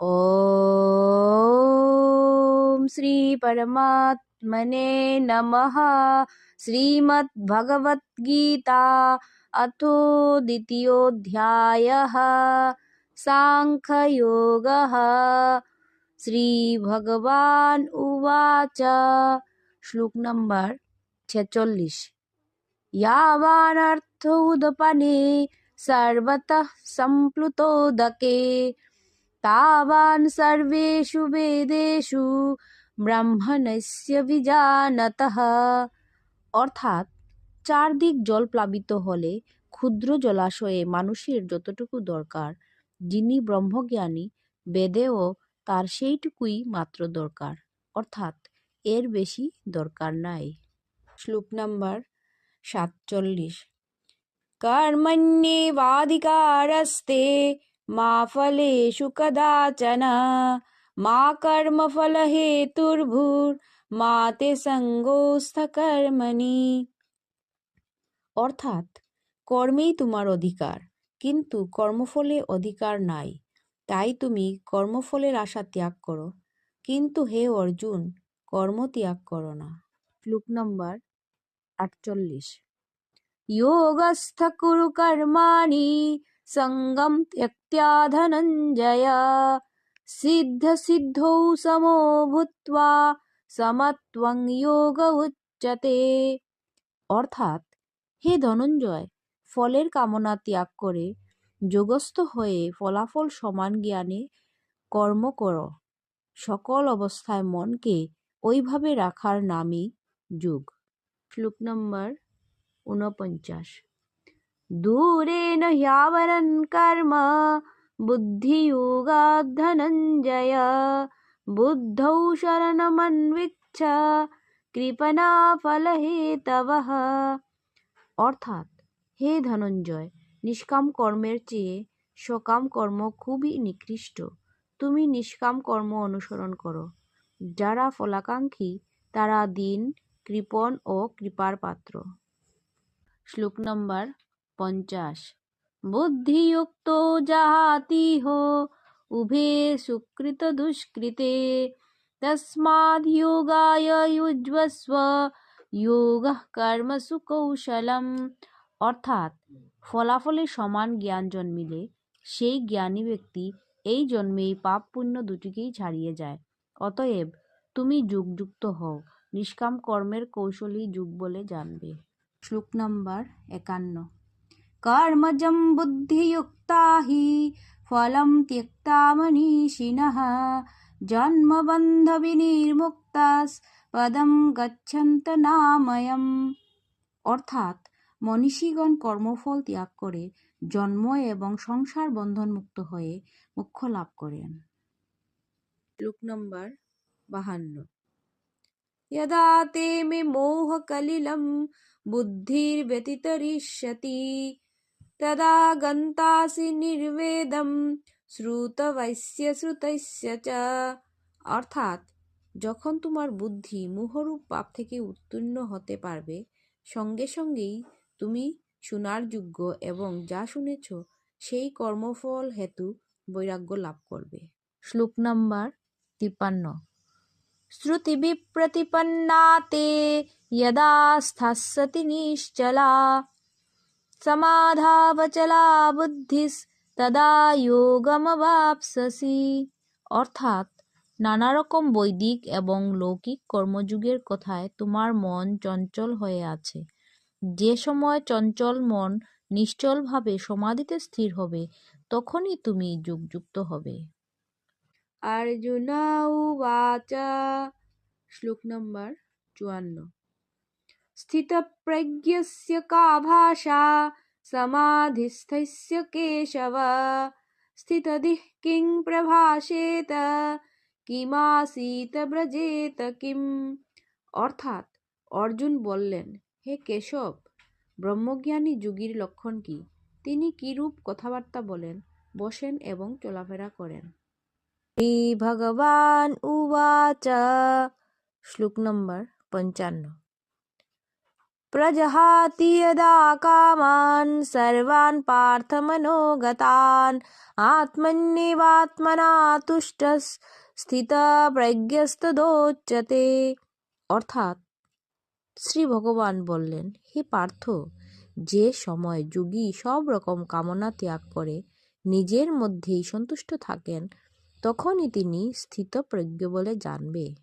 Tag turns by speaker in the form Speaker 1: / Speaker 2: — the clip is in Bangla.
Speaker 1: ओम श्री परमात्मने नमः। श्रीमत् भगवत गीता अथो द्वितीयो अध्यायः सांख योगः श्री भगवान उवाच। श्लोक नंबर छचल्लिस। यावानर्थ उदपने सर्वतः संप्लुतो दके तावान् सर्वेषु वेदेषু ব্রাহ্মণস্য বিজানতঃ অর্থাৎ চারদিক জল প্লাবিত হলে ক্ষুদ্র জলাশয়ে মানুষের যতটুকু দরকার যিনি ব্রহ্মজ্ঞানী বেদেও তার সেইটুকুই মাত্র দরকার অর্থাৎ এর বেশি দরকার নাই শ্লোক নাম্বার সাতচল্লিশ কর্মণ্যেবাধিকারস্তে মা ফলেষু কদাচন মা কর্মফলহেতুর্ভূর মা তে সঙ্গোস্থ কর্মণি। অর্থাৎ, কর্মেই তোমার অধিকার, কিন্তু কর্মফলে অধিকার নাই, তাই তুমি কর্মফলের আশা ত্যাগ করো। কিন্তু হে অর্জুন, কর্ম ত্যাগ করো না। শ্লোক নম্বর আটচল্লিশ। যোগস্থ কুরু কর্মাণি सङ्गं त्यक्त्या धनञ्जय सिद्धसिद्धौ समो ভূত্বা সমত্বং যোগ উচ্যতে অর্থাৎ হে ধনঞ্জয় ফলের কামনা ত্যাগ করে যোগস্থ হয়ে ফলাফল সমান জ্ঞানে কর্ম করো সকল অবস্থায় মনকে ওইভাবে রাখার নামই যোগ শ্লোক নম্বর ঊনপঞ্চাশ হ্যাবরণ কর্ম বুদ্ধিযোগাৎ ধনঞ্জয় বুদ্ধৌ শরণমন্বিচ্ছ কৃপণা ফলহেতবঃ অর্থাৎ হে ধনঞ্জয়, নিষ্কাম কর্মের চেয়ে সকাম কর্ম খুবই নিকৃষ্ট। তুমি নিষ্কাম কর্ম অনুসরণ করো। যারা ফলাকাঙ্ক্ষী, তারা দিন, কৃপণ ও কৃপার পাত্র। শ্লোক নম্বর পঞ্চাশ। বুদ্ধিযুক্ত যাহাতিহ উভে সুকৃত দুষ্কৃতে। তস্মাদ যোগায় যুজ্বস্ব যোগ কর্মসু কৌশলম অর্থাৎ ফলাফলে সমান জ্ঞান জন্মিলে, সেই জ্ঞানী ব্যক্তি এই জন্মেই পাপ পুণ্য দুটিকেই ছাড়িয়ে যায়। অতএব তুমি যুগযুক্ত হও, নিষ্কাম কর্মের কৌশলী যুগ বলে জানবে। শ্লোক নম্বর একান্ন। কর্মজম বুদ্ধিযুক্তা হি ফলম ত্যক্তা মনীষিণঃ জন্মবন্ধ বিনির্মুক্তাস পদম গচ্ছন্ত নাময়ম অর্থাৎ মনীষীগণ কর্মফল ত্যাগ করে জন্ম এবং সংসার বন্ধন মুক্ত হয়ে মোক্ষ লাভ করেন শ্লোক নম্বর বাহান্ন यदा ते मे मोहकलिलं बुद्धिर्व्यतितरिष्यति तदा गन्तासि निर्वेदं শ্রুতবৈশ্য শ্রুতস্য চ অর্থাৎ যখন তোমার বুদ্ধি মোহরূপ পাপ থেকে উত্তীর্ণ হতে পারবে সঙ্গে সঙ্গেই তুমি শোনার যোগ্য এবং যা শুনেছ সেই কর্মফল হেতু বৈরাগ্য লাভ করবে শ্লোক নাম্বার তিপ্পান্ন श्रुतिभिप्रतिपन्ना ते यदा स्थास्यति निश्चला সমাধাবচলা বুদ্ধিস তদা যোগমবাপসি অর্থাৎ নানা রকম বৈদিক এবং লৌকিক কর্মযুগের কথায় তোমার মন চঞ্চল হয়ে আছে যে সময় চঞ্চল মন নিশ্চলভাবে সমাধিতে স্থির হবে তখনই তুমি যুগযুক্ত হবে অর্জুনা উবাচা শ্লোক নম্বর চুয়ান্ন स्थितप्रज्ञस्य का भाषा समाधिस्थस्य केशव स्थितधिः किं प्रभाषेत কিমাসিত ব্রজেত কিম অর্থাৎ অর্জুন বললেন হে কেশব ব্রহ্মজ্ঞানী যোগীর লক্ষণ কি তিনি কিরূপ কথাবার্তা বলেন বসেন এবং চলাফেরা করেন श्रीभगवान् उवाच श्लोक नंबर पंच्याण्णव प्रजहाति यदा कामान् सर्वान् पार्थमनोगतान् आत्मन्येवात्मना तुष्टः স্থিতপ্রজ্ঞস্তদোচ্যতে অর্থাৎ শ্রী ভগবান বললেন হে পার্থ যে সময় যোগী সব রকম কামনা ত্যাগ করে নিজের মধ্যেই সন্তুষ্ট থাকেন তখনই তিনি স্থিতপ্রজ্ঞ বলে জানবে